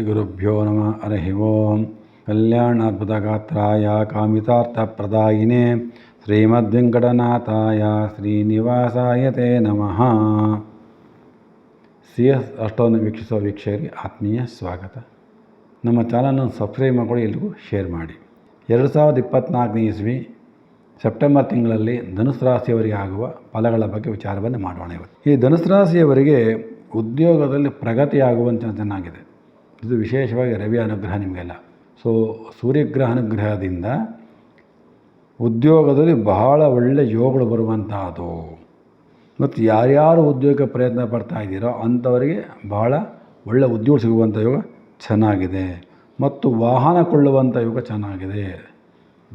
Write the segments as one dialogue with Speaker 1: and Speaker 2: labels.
Speaker 1: ಶ್ರೀಗುರುಭ್ಯೋ ನಮಃ ಹರಿಃ ಓಂ ಕಾಮಿತಾರ್ಥ ಕಾಮಿತಾರ್ಥಪ್ರದಾಯಿನೇ ಶ್ರೀಮದ್ವೆಂಕಟನಾಥಾಯ ಶ್ರೀನಿವಾಸಾಯ ತೇ ನಮಃ ಸಿ ಎಸ್ ಅಷ್ಟವನ್ನು ವೀಕ್ಷಿಸುವ ವೀಕ್ಷಕರಿಗೆ ಆತ್ಮೀಯ ಸ್ವಾಗತ. ನಮ್ಮ ಚಾನಲನ್ನು ಸಬ್ಸ್ಕ್ರೈಬ್ ಮಾಡಿಕೊಡಿ ಎಲ್ರಿಗೂ ಶೇರ್ ಮಾಡಿ. ಎರಡು ಸಾವಿರದ ಇಪ್ಪತ್ತ್ನಾಲ್ಕನೇ ಇಸ್ವಿ ಸೆಪ್ಟೆಂಬರ್ ತಿಂಗಳಲ್ಲಿ ಧನುಸು ರಾಶಿಯವರಿಗೆ ಆಗುವ ಫಲಗಳ ಬಗ್ಗೆ ವಿಚಾರವನ್ನು ಮಾಡೋಣ ಇವತ್ತು. ಈ ಧನುಸು ರಾಶಿಯವರಿಗೆ ಉದ್ಯೋಗದಲ್ಲಿ ಪ್ರಗತಿಯಾಗುವಂಥ ಚೆನ್ನಾಗಿದೆ. ಇದು ವಿಶೇಷವಾಗಿ ರವಿ ಅನುಗ್ರಹ ನಿಮಗೆಲ್ಲ. ಸೊ ಸೂರ್ಯಗ್ರಹ ಅನುಗ್ರಹದಿಂದ ಉದ್ಯೋಗದಲ್ಲಿ ಬಹಳ ಒಳ್ಳೆಯ ಯೋಗಗಳು ಬರುವಂತಹದ್ದು. ಮತ್ತು ಯಾರ್ಯಾರು ಉದ್ಯೋಗಕ್ಕೆ ಪ್ರಯತ್ನ ಪಡ್ತಾ ಇದ್ದೀರೋ ಅಂಥವರಿಗೆ ಬಹಳ ಒಳ್ಳೆಯ ಉದ್ಯೋಗ ಸಿಗುವಂಥ ಯೋಗ ಚೆನ್ನಾಗಿದೆ. ಮತ್ತು ವಾಹನ ಕೊಳ್ಳುವಂಥ ಯೋಗ ಚೆನ್ನಾಗಿದೆ.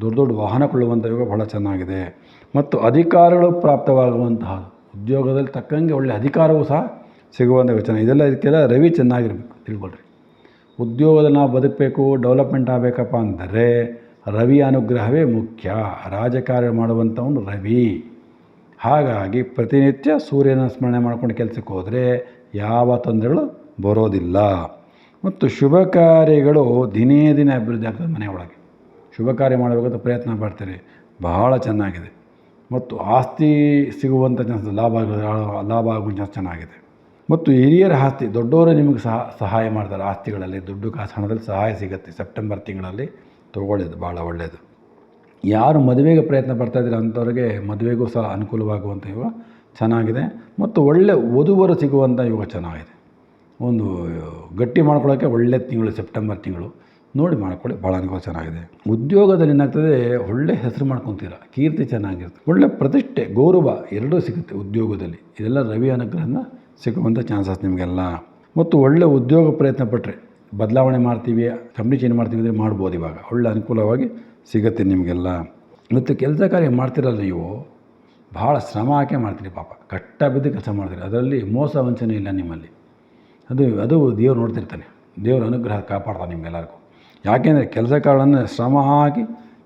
Speaker 1: ದೊಡ್ಡ ದೊಡ್ಡ ವಾಹನ ಕೊಳ್ಳುವಂಥ ಯೋಗ ಬಹಳ ಚೆನ್ನಾಗಿದೆ. ಮತ್ತು ಅಧಿಕಾರಗಳು ಪ್ರಾಪ್ತವಾಗುವಂತಹ ಉದ್ಯೋಗದಲ್ಲಿ ತಕ್ಕಂಗೆ ಒಳ್ಳೆಯ ಅಧಿಕಾರವೂ ಸಹ ಸಿಗುವಂಥ ಯೋಗ ಚೆನ್ನಾಗಿ ಇದೆಲ್ಲ ಇದಕ್ಕೆಲ್ಲ ರವಿ ಚೆನ್ನಾಗಿರ್ಬೇಕು ತಿಳ್ಕೊಳ್ರಿ. ಉದ್ಯೋಗದಲ್ಲಿ ನಾವು ಬದುಕಬೇಕು ಡೆವಲಪ್ಮೆಂಟ್ ಆಗಬೇಕಪ್ಪ ಅಂದರೆ ರವಿ ಅನುಗ್ರಹವೇ ಮುಖ್ಯ. ರಾಜಕಾರ್ಯ ಮಾಡುವಂಥವನು ರವಿ. ಹಾಗಾಗಿ ಪ್ರತಿನಿತ್ಯ ಸೂರ್ಯನ ಸ್ಮರಣೆ ಮಾಡ್ಕೊಂಡು ಕೆಲಸಕ್ಕೆ ಹೋದರೆ ಯಾವ ತೊಂದರೆಗಳು ಬರೋದಿಲ್ಲ. ಮತ್ತು ಶುಭ ಕಾರ್ಯಗಳು ದಿನೇ ದಿನ ಅಭಿವೃದ್ಧಿ ಆಗ್ತದೆ ಮನೆಯೊಳಗೆ ಶುಭ ಕಾರ್ಯ ಮಾಡಬೇಕಂತ ಪ್ರಯತ್ನ ಪಡ್ತಾರೆ, ಬಹಳ ಚೆನ್ನಾಗಿದೆ. ಮತ್ತು ಆಸ್ತಿ ಸಿಗುವಂಥ ಚಾನ್ಸ್ ಲಾಭ ಲಾಭ ಆಗುವ ಚಾನ್ಸ್ ಚೆನ್ನಾಗಿದೆ. ಮತ್ತು ಹಿರಿಯರ ಆಸ್ತಿ, ದೊಡ್ಡವರು ನಿಮಗೆ ಸಹ ಸಹಾಯ ಮಾಡ್ತಾರೆ ಆಸ್ತಿಗಳಲ್ಲಿ ದುಡ್ಡು ಕಾಸು, ಹಣದಲ್ಲಿ ಸಹಾಯ ಸಿಗುತ್ತೆ. ಸೆಪ್ಟೆಂಬರ್ ತಿಂಗಳಲ್ಲಿ ತೊಗೊಳ್ಳೋದು ಭಾಳ ಒಳ್ಳೆಯದು ಯಾರು ಮದುವೆಗೆ ಪ್ರಯತ್ನ ಪಡ್ತಾ ಇದ್ದೀರ ಅಂಥವ್ರಿಗೆ ಮದುವೆಗೂ ಸಹ ಅನುಕೂಲವಾಗುವಂಥ ಯೋಗ ಚೆನ್ನಾಗಿದೆ. ಮತ್ತು ಒಳ್ಳೆ ಓದುವರು ಸಿಗುವಂಥ ಯುಗ ಚೆನ್ನಾಗಿದೆ. ಒಂದು ಗಟ್ಟಿ ಮಾಡ್ಕೊಳ್ಳೋಕ್ಕೆ ಒಳ್ಳೆ ತಿಂಗಳು, ಸೆಪ್ಟೆಂಬರ್ ತಿಂಗಳು. ನೋಡಿ ಮಾಡ್ಕೊಳ್ಳಿ ಭಾಳ ಅನುಕೂಲ ಚೆನ್ನಾಗಿದೆ. ಉದ್ಯೋಗದಲ್ಲಿ ಏನಾಗ್ತದೆ, ಒಳ್ಳೆ ಹೆಸರು ಮಾಡ್ಕೊತೀರ, ಕೀರ್ತಿ ಚೆನ್ನಾಗಿರುತ್ತೆ. ಒಳ್ಳೆ ಪ್ರತಿಷ್ಠೆ, ಗೌರವ ಎರಡೂ ಸಿಗುತ್ತೆ ಉದ್ಯೋಗದಲ್ಲಿ. ಇದೆಲ್ಲ ರವಿ ಅನುಗ್ರಹನ ಸಿಗುವಂಥ ಚಾನ್ಸಸ್ ನಿಮಗೆಲ್ಲ. ಮತ್ತು ಒಳ್ಳೆ ಉದ್ಯೋಗ ಪ್ರಯತ್ನ ಪಟ್ಟರೆ ಬದಲಾವಣೆ ಮಾಡ್ತೀವಿ, ಕಂಪ್ನಿ ಚೇಂಜ್ ಮಾಡ್ತೀವಿ ಅಂದರೆ ಮಾಡ್ಬೋದು ಇವಾಗ. ಒಳ್ಳೆ ಅನುಕೂಲವಾಗಿ ಸಿಗುತ್ತೆ ನಿಮಗೆಲ್ಲ. ಮತ್ತು ಕೆಲಸ ಕಾರ್ಯ ಮಾಡ್ತಿರಲ್ಲ ನೀವು, ಭಾಳ ಶ್ರಮ ಹಾಕಿ ಮಾಡ್ತೀರಿ ಪಾಪ. ಕಟ್ಟ ಬಿದ್ದು ಕೆಲಸ ಮಾಡ್ತೀರಿ. ಅದರಲ್ಲಿ ಮೋಸ ವಂಚನೆ ಇಲ್ಲ ನಿಮ್ಮಲ್ಲಿ. ಅದು ಅದು ದೇವ್ರು ನೋಡ್ತಿರ್ತಾನೆ. ದೇವ್ರ ಅನುಗ್ರಹ ಕಾಪಾಡ್ತಾನೆ ನಿಮಗೆಲ್ಲರಿಗೂ. ಯಾಕೆಂದರೆ ಕೆಲಸ ಕಾರ್ಯಗಳನ್ನು ಶ್ರಮ ಹಾಕಿ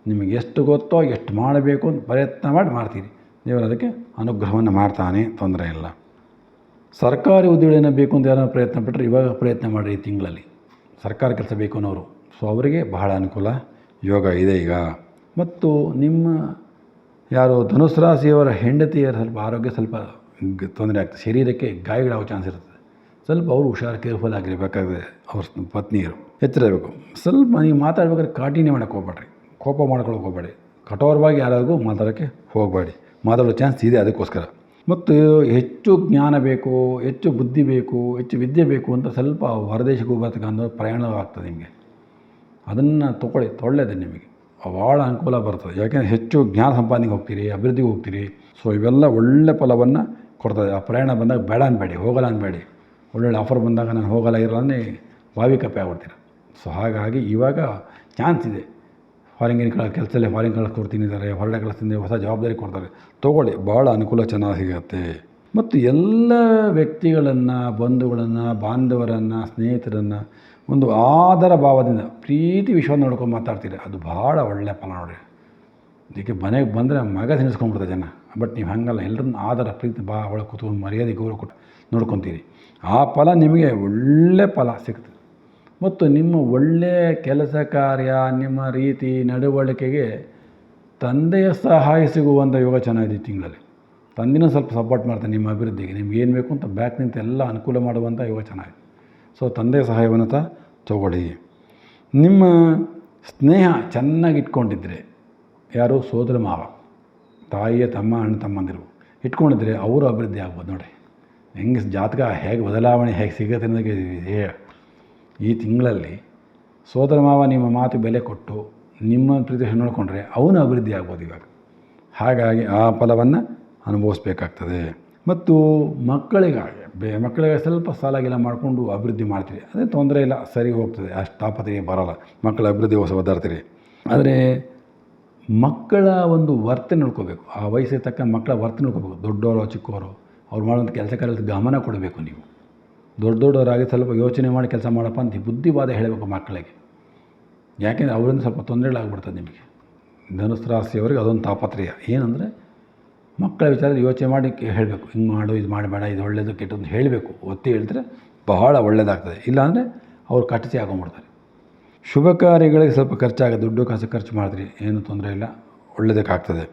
Speaker 1: ನಿಮಗೆ ಎಷ್ಟು ಗೊತ್ತೋ, ಎಷ್ಟು ಮಾಡಬೇಕು ಅಂತ ಪ್ರಯತ್ನ ಮಾಡಿ ಮಾಡ್ತೀರಿ. ದೇವರು ಅದಕ್ಕೆ ಅನುಗ್ರಹವನ್ನು ಮಾಡ್ತಾನೆ, ತೊಂದರೆ ಇಲ್ಲ. ಸರ್ಕಾರಿ ಉದ್ಯೋಗನ ಬೇಕು ಅಂತ ಯಾರನ್ನ ಪ್ರಯತ್ನ ಪಟ್ಟರೆ ಇವಾಗ ಪ್ರಯತ್ನ ಮಾಡಿರಿ ಈ ತಿಂಗಳಲ್ಲಿ. ಸರ್ಕಾರ ಕೆಲಸ ಬೇಕು ಅನ್ನೋರು. ಸೊ ಅವರಿಗೆ ಬಹಳ ಅನುಕೂಲ ಯೋಗ ಇದೆ ಈಗ. ಮತ್ತು ನಿಮ್ಮ ಯಾರು ಧನುಸ್ರಾಸಿಯವರ ಹೆಂಡತಿಯರ ಸ್ವಲ್ಪ ಆರೋಗ್ಯ ಸ್ವಲ್ಪ ತೊಂದರೆ ಆಗ್ತದೆ. ಶರೀರಕ್ಕೆ ಗಾಯಗಳಾಗೋ ಚಾನ್ಸ್ ಇರ್ತದೆ. ಸ್ವಲ್ಪ ಅವರು ಹುಷಾರು ಕೇರ್ಫುಲ್ ಆಗಿರಬೇಕಾಗ್ತದೆ ಅವ್ರ ಪತ್ನಿಯರು ಎಚ್ಚರ ಇರಬೇಕು ಸ್ವಲ್ಪ ನೀವು ಮಾತಾಡ್ಬೇಕಾದ್ರೆ ಕಾಠಿಣ್ಯ ಮಾಡೋಕ್ಕೆ ಹೋಗ್ಬೇಡ್ರಿ. ಕೋಪ ಮಾಡ್ಕೊಳ್ಳೋಕೆ ಹೋಗ್ಬೇಡಿ. ಕಠೋರವಾಗಿ ಯಾರಾದ್ರೂ ಮಾತಾಡೋಕ್ಕೆ ಹೋಗಬೇಡಿ. ಮಾತಾಡೋ ಚಾನ್ಸ್ ಇದೆ ಅದಕ್ಕೋಸ್ಕರ. ಮತ್ತು ಹೆಚ್ಚು ಜ್ಞಾನ ಬೇಕು, ಹೆಚ್ಚು ಬುದ್ಧಿ ಬೇಕು, ಹೆಚ್ಚು ವಿದ್ಯೆ ಬೇಕು ಅಂತ ಸ್ವಲ್ಪ ಹೊರದೇಶಕ್ಕೆ ಹೋಗ್ಬೇಕಂದ್ರೆ ಪ್ರಯಾಣವಾಗ್ತದೆ ನಿಮಗೆ ಅದನ್ನು ತೊಗೊಳ್ಳಿ ಒಳ್ಳೆಯದು ನಿಮಗೆ. ಭಾಳ ಅನುಕೂಲ ಬರ್ತದೆ. ಯಾಕೆಂದರೆ ಹೆಚ್ಚು ಜ್ಞಾನ ಸಂಪಾದನೆಗೆ ಹೋಗ್ತೀರಿ, ಅಭಿವೃದ್ಧಿಗೆ ಹೋಗ್ತೀರಿ. ಸೊ ಇವೆಲ್ಲ ಒಳ್ಳೆ ಫಲವನ್ನು ಕೊಡ್ತದೆ. ಆ ಪ್ರಯಾಣ ಬಂದಾಗ ಬೇಡ ಅನ್ಬೇಡಿ, ಹೋಗಲ್ಲ ಅನ್ಬೇಡಿ. ಒಳ್ಳೊಳ್ಳೆ ಆಫರ್ ಬಂದಾಗ ನಾನು ಹೋಗಲ್ಲ, ಇರಲ್ಲ ಬಾವಿ ಕಪ್ಪೆ ಆಗ್ಬಿಡ್ತೀರ. ಸೊ ಹಾಗಾಗಿ ಇವಾಗ ಚಾನ್ಸ್ ಇದೆ. ಫಾರಿನ್ ಕಳ, ಕೆಲಸದಲ್ಲಿ ಫಾರಿನ್ ಕಳ್ಸಿ ಇದ್ದಾರೆ, ಹೊರಗಡೆ ಕಳಿಸ್ತೀನಿ ಹೊಸ ಜವಾಬ್ದಾರಿ ಕೊಡ್ತಾರೆ. ತೊಗೊಳ್ಳಿ, ಭಾಳ ಅನುಕೂಲ ಚೆನ್ನಾಗಿ ಸಿಗುತ್ತೆ. ಮತ್ತು ಎಲ್ಲ ವ್ಯಕ್ತಿಗಳನ್ನು, ಬಂಧುಗಳನ್ನು, ಬಾಂಧವರನ್ನು, ಸ್ನೇಹಿತರನ್ನು ಒಂದು ಆದರ ಭಾವದಿಂದ ಪ್ರೀತಿ ವಿಶ್ವ ನೋಡ್ಕೊಂಡು ಮಾತಾಡ್ತೀರಿ. ಅದು ಭಾಳ ಒಳ್ಳೆಯ ಫಲ ನೋಡಿ ಇದಕ್ಕೆ ಮನೆಗೆ ಬಂದರೆ ಮಗ ತಿನ್ನಿಸ್ಕೊಂಡ್ಬಿಡ್ತಾರೆ ಜನ. ಬಟ್ ನೀವು ಹಾಗಲ್ಲ ಎಲ್ಲರನ್ನ ಆದರ, ಪ್ರೀತಿ, ಭಾಳ ಒಳಗೆ ಕೂತ್ಕೊಂಡು ಮರ್ಯಾದೆ, ಗೌರವ ಕೊಟ್ಟು ನೋಡ್ಕೊತೀರಿ. ಆ ಫಲ ನಿಮಗೆ ಒಳ್ಳೆ ಫಲ ಸಿಗ್ತದೆ ಮತ್ತು ನಿಮ್ಮ ಒಳ್ಳೆಯ ಕೆಲಸ ಕಾರ್ಯ, ನಿಮ್ಮ ರೀತಿ ನಡವಳಿಕೆಗೆ ತಂದೆಯ ಸಹಾಯ ಸಿಗುವಂಥ ಯೋಗ ಚೆನ್ನಾಗಿದೆ ತಿಂಗಳಲ್ಲಿ. ತಂದೆನೂ ಸ್ವಲ್ಪ ಸಪೋರ್ಟ್ ಮಾಡ್ತಾನೆ ನಿಮ್ಮ ಅಭಿವೃದ್ಧಿಗೆ. ನಿಮ್ಗೆ ಏನು ಬೇಕು ಅಂತ ಬ್ಯಾಕ್ ನಿಂತ ಎಲ್ಲ ಅನುಕೂಲ ಮಾಡುವಂಥ ಯೋಗ ಚೆನ್ನಾಗಿದೆ. ಸೊ ತಂದೆಯ ಸಹಾಯವನ್ನು ಸಹ ತಗೊಳ್ಳಿ. ನಿಮ್ಮ ಸ್ನೇಹ ಚೆನ್ನಾಗಿ ಇಟ್ಕೊಂಡಿದ್ರೆ ಯಾರು ಸೋದರ ಮಾವ, ತಾಯಿಯ ತಮ್ಮ, ಅಣ್ಣ ತಮ್ಮಂದಿರು ಇಟ್ಕೊಂಡಿದ್ರೆ ಅವರು ಅಭಿವೃದ್ಧಿ ಆಗ್ಬೋದು ನೋಡಿ ಹೆಂಗೆ ಜಾತಕ ಹೇಗೆ ಬದಲಾವಣೆ ಹೇಗೆ ಸಿಗುತ್ತೆ ಅನ್ನೋದಕ್ಕೆ ಈ ತಿಂಗಳಲ್ಲಿ ಸೋದರ ಮಾವ ನಿಮ್ಮ ಮಾತು ಬೆಲೆ ಕೊಟ್ಟು ನಿಮ್ಮ ಪ್ರೀತಿ ನೋಡಿಕೊಂಡ್ರೆ ಅವನು ಅಭಿವೃದ್ಧಿ ಆಗ್ಬೋದು ಇವಾಗ. ಹಾಗಾಗಿ ಆ ಫಲವನ್ನು ಅನುಭವಿಸ್ಬೇಕಾಗ್ತದೆ. ಮತ್ತು ಮಕ್ಕಳಿಗಾಗಿ ಬೇ ಮಕ್ಕಳಿಗೆ ಸ್ವಲ್ಪ ಸಾಲಾಗಿಲ್ಲ ಮಾಡಿಕೊಂಡು ಅಭಿವೃದ್ಧಿ ಮಾಡ್ತೀರಿ. ಅದೇ ತೊಂದರೆ ಇಲ್ಲ, ಸರಿ ಹೋಗ್ತದೆ. ಅಷ್ಟು ತಾಪತ್ರೆಗೆ ಬರೋಲ್ಲ. ಮಕ್ಕಳ ಅಭಿವೃದ್ಧಿ ಹೊಸ ಒದ್ದಾಡ್ತೀರಿ. ಆದರೆ ಮಕ್ಕಳ ಒಂದು ವರ್ತನೆ ನೋಡ್ಕೋಬೇಕು. ಆ ವಯಸ್ಸಿಗೆ ತಕ್ಕ ಮಕ್ಕಳ ವರ್ತನೆ ನೋಡ್ಕೋಬೇಕು. ದೊಡ್ಡವರು ಚಿಕ್ಕವರು ಅವ್ರು ಮಾಡುವಂಥ ಕೆಲಸ ಕಾರ್ಯದ ಗಮನ ಕೊಡಬೇಕು ನೀವು. ದೊಡ್ಡ ದೊಡ್ಡವರಾಗಿ ಸ್ವಲ್ಪ ಯೋಚನೆ ಮಾಡಿ ಕೆಲಸ ಮಾಡಪ್ಪ ಅಂತ ಬುದ್ಧಿವಾದ ಹೇಳಬೇಕು ಮಕ್ಕಳಿಗೆ. ಯಾಕೆಂದರೆ ಅವರಿಂದ ಸ್ವಲ್ಪ ತೊಂದರೆಗಳಾಗ್ಬಿಡ್ತದೆ ನಿಮಗೆ. ಧನುಸ್ರಾಸಿಯವರಿಗೆ ಅದೊಂದು ತಾಪತ್ರಯ. ಏನಂದರೆ ಮಕ್ಕಳ ವಿಚಾರದಲ್ಲಿ ಯೋಚನೆ ಮಾಡಿ ಹೇಳಬೇಕು. ಹಿಂಗೆ ಮಾಡು, ಇದು ಮಾಡಬೇಡ, ಇದು ಒಳ್ಳೆಯದು ಕೆಟ್ಟದ್ದು ಹೇಳಬೇಕು. ಒತ್ತಿ ಹೇಳಿದ್ರೆ ಬಹಳ ಒಳ್ಳೆಯದಾಗ್ತದೆ ಇಲ್ಲಾಂದರೆ ಅವ್ರು ಕಟ್ಟಿಸಿ ಹಾಕೊಂಡ್ಬಿಡ್ತಾರೆ. ಶುಭ ಕಾರ್ಯಗಳಿಗೆ ಸ್ವಲ್ಪ ಖರ್ಚಾಗ ದುಡ್ಡು ಕಾಸು ಖರ್ಚು ಮಾಡಿದ್ರಿ, ಏನೂ ತೊಂದರೆ ಇಲ್ಲ. ಒಳ್ಳೆಯದಕ್ಕಾಗ್ತದೆ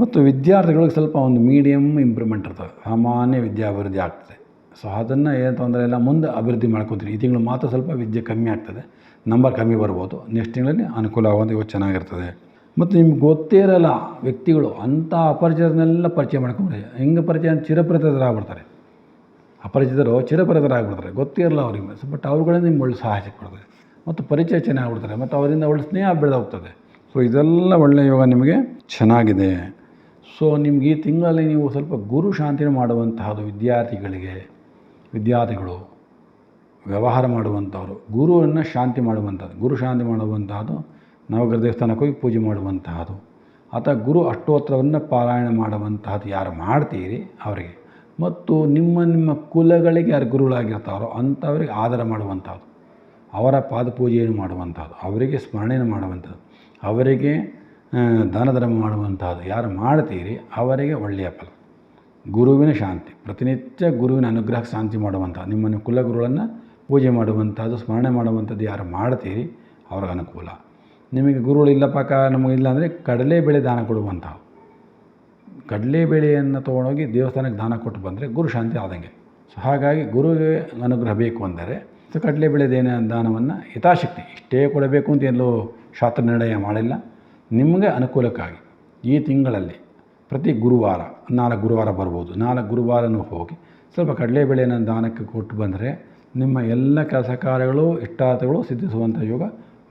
Speaker 1: ಮತ್ತು ವಿದ್ಯಾರ್ಥಿಗಳಿಗೆ ಸ್ವಲ್ಪ ಒಂದು ಮೀಡಿಯಮ್ ಇಂಪ್ರೂವ್ಮೆಂಟ್ ಇರ್ತದೆ. ಸಾಮಾನ್ಯ ವಿದ್ಯಾಭಿವೃದ್ಧಿ ಆಗ್ತದೆ. ಸೊ ಅದನ್ನು ಏನು ತೊಂದರೆ ಇಲ್ಲ, ಮುಂದೆ ಅಭಿವೃದ್ಧಿ ಮಾಡ್ಕೊತೀನಿ. ಈ ತಿಂಗಳು ಮಾತ್ರ ಸ್ವಲ್ಪ ವಿದ್ಯೆ ಕಮ್ಮಿ ಆಗ್ತದೆ. ನಂಬರ್ ಕಮ್ಮಿ ಬರ್ಬೋದು. ನೆಕ್ಸ್ಟ್ ತಿಂಗಳಲ್ಲಿ ಅನುಕೂಲ ಆಗುವಂಥ ಇವತ್ತು ಚೆನ್ನಾಗಿರ್ತದೆ. ಮತ್ತು ನಿಮ್ಗೆ ಗೊತ್ತೇ ಇರಲ್ಲ, ವ್ಯಕ್ತಿಗಳು ಅಂಥ ಅಪರಿಚಿತರನ್ನೆಲ್ಲ ಪರಿಚಯ ಮಾಡ್ಕೊಂಡ್ರೆ ಹೆಂಗೆ ಪರಿಚಯ ಚಿರಪರಿಚಿತರಾಗ್ಬಿಡ್ತಾರೆ. ಅಪರಿಚಿತರು ಚಿರಪರಿಚಿತರಾಗ್ಬಿಡ್ತಾರೆ. ಗೊತ್ತೇ ಇರಲ್ಲ ಅವ್ರಿಗೆ. ಬಟ್ ಅವ್ರುಗಳೇ ನಿಮ್ಗೆ ಒಳ್ಳೆ ಸಹಾಯ ಸಿಕ್ಬಿಡ್ತದೆ. ಮತ್ತು ಪರಿಚಯ ಚೆನ್ನಾಗ್ಬಿಡ್ತಾರೆ ಮತ್ತು ಅವರಿಂದ ಒಳ್ಳೆ ಸ್ನೇಹ ಬೆಳೆದೋಗ್ತದೆ. ಸೊ ಇದೆಲ್ಲ ಒಳ್ಳೆಯ ಯೋಗ ನಿಮಗೆ ಚೆನ್ನಾಗಿದೆ. ಸೊ ನಿಮ್ಗೆ ಈ ತಿಂಗಳಲ್ಲಿ ನೀವು ಸ್ವಲ್ಪ ಗುರು ಶಾಂತಿನ ಮಾಡುವಂತಹದು ವಿದ್ಯಾರ್ಥಿಗಳಿಗೆ ವಿದ್ಯಾರ್ಥಿಗಳು ವ್ಯವಹಾರ ಮಾಡುವಂಥವ್ರು, ಗುರುವನ್ನು ಶಾಂತಿ ಮಾಡುವಂಥದ್ದು, ಗುರು ಶಾಂತಿ ಮಾಡುವಂತಹದ್ದು, ನವಗ್ರಹ ದೇವಸ್ಥಾನಕ್ಕೆ ಹೋಗಿ ಪೂಜೆ ಮಾಡುವಂತಹದ್ದು. ಅಥವಾ ಗುರು ಅಷ್ಟೋತ್ತರವನ್ನು ಪಾರಾಯಣ ಮಾಡುವಂತಹದ್ದು ಯಾರು ಮಾಡ್ತೀರಿ ಅವರಿಗೆ. ಮತ್ತು ನಿಮ್ಮ ನಿಮ್ಮ ಕುಲಗಳಿಗೆ ಯಾರು ಗುರುಗಳಾಗಿರ್ತಾರೋ ಅಂಥವ್ರಿಗೆ ಆಧಾರ ಮಾಡುವಂಥದ್ದು ಅವರ ಪಾದಪೂಜೆಯನ್ನು ಮಾಡುವಂಥದ್ದು ಅವರಿಗೆ ಸ್ಮರಣೆಯನ್ನು ಮಾಡುವಂಥದ್ದು ಅವರಿಗೆ ದಾನ ಧರ್ಮ ಮಾಡುವಂಥದ್ದು ಯಾರು ಮಾಡ್ತೀರಿ ಅವರಿಗೆ ಒಳ್ಳೆಯ ಫಲ. ಗುರುವಿನ ಶಾಂತಿ, ಪ್ರತಿನಿತ್ಯ ಗುರುವಿನ ಅನುಗ್ರಹಕ್ಕೆ ಶಾಂತಿ ಮಾಡುವಂಥ ನಿಮ್ಮನ್ನು ನಿಮ್ಮ ಕುಲಗುರುಗಳನ್ನು ಪೂಜೆ ಮಾಡುವಂಥದ್ದು, ಸ್ಮರಣೆ ಮಾಡುವಂಥದ್ದು ಯಾರು ಮಾಡ್ತೀರಿ, ಅವ್ರಿಗೆ ಅನುಕೂಲ. ನಿಮಗೆ ಗುರುಗಳು ಇಲ್ಲಪ್ಪ ನಮಗಿಲ್ಲ ಅಂದರೆ ಕಡಲೆಬೇಳೆ ದಾನ ಕೊಡುವಂಥವು. ಕಡಲೆಬೇಳೆಯನ್ನು ತೊಗೊಂಡೋಗಿ ದೇವಸ್ಥಾನಕ್ಕೆ ದಾನ ಕೊಟ್ಟು ಬಂದರೆ ಗುರು ಶಾಂತಿ ಆದಂಗೆ. ಸೊ ಹಾಗಾಗಿ ಗುರುವಿಗೆ ಅನುಗ್ರಹ ಬೇಕು ಅಂದರೆ ಸೊ ಕಡಲೆಬೇಳೆ ದೇನ ದಾನವನ್ನು ಹಿತಾಶಕ್ತಿ ಇಷ್ಟೇ ಕೊಡಬೇಕು ಅಂತ ಎಲ್ಲೂ ಶಾಸ್ತ್ರ ನಿರ್ಣಯ ಮಾಡಿಲ್ಲ. ನಿಮಗೆ ಅನುಕೂಲಕ್ಕಾಗಿ ಈ ತಿಂಗಳಲ್ಲಿ ಪ್ರತಿ ಗುರುವಾರ, ನಾಲ್ಕು ಗುರುವಾರ ಬರ್ಬೋದು. ನಾಲ್ಕು ಗುರುವಾರನೂ ಹೋಗಿ ಸ್ವಲ್ಪ ಕಡಲೆಬೇಳೆಯನ್ನು ದಾನಕ್ಕೆ ಕೊಟ್ಟು ಬಂದರೆ ನಿಮ್ಮ ಎಲ್ಲ ಕೆಲಸ ಕಾರ್ಯಗಳು, ಇಷ್ಟಾರ್ಥಗಳು ಸಿದ್ಧಿಸುವಂಥ ಯೋಗ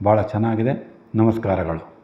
Speaker 1: ಭಾಳ ಚೆನ್ನಾಗಿದೆ. ನಮಸ್ಕಾರಗಳು.